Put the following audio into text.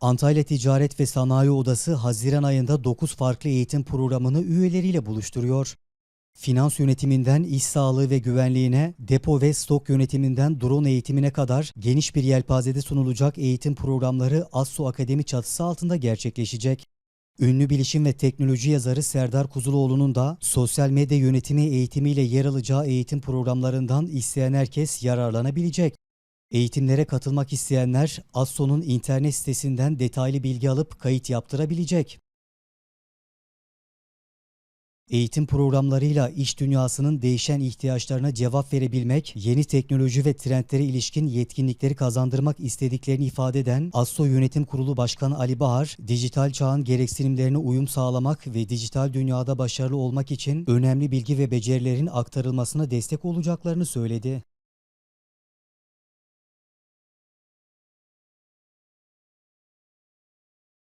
Antalya Ticaret ve Sanayi Odası Haziran ayında 9 farklı eğitim programını üyeleriyle buluşturuyor. Finans yönetiminden iş sağlığı ve güvenliğine, depo ve stok yönetiminden drone eğitimine kadar geniş bir yelpazede sunulacak eğitim programları ASSO Akademi çatısı altında gerçekleşecek. Ünlü bilişim ve teknoloji yazarı Serdar Kuzuloğlu'nun da sosyal medya yönetimi eğitimiyle yer alacağı eğitim programlarından isteyen herkes yararlanabilecek. Eğitimlere katılmak isteyenler ASSO'nun internet sitesinden detaylı bilgi alıp kayıt yaptırabilecek. Eğitim programlarıyla iş dünyasının değişen ihtiyaçlarına cevap verebilmek, yeni teknoloji ve trendlere ilişkin yetkinlikleri kazandırmak istediklerini ifade eden ASSO Yönetim Kurulu Başkanı Ali Bahar, dijital çağın gereksinimlerine uyum sağlamak ve dijital dünyada başarılı olmak için önemli bilgi ve becerilerin aktarılmasına destek olacaklarını söyledi.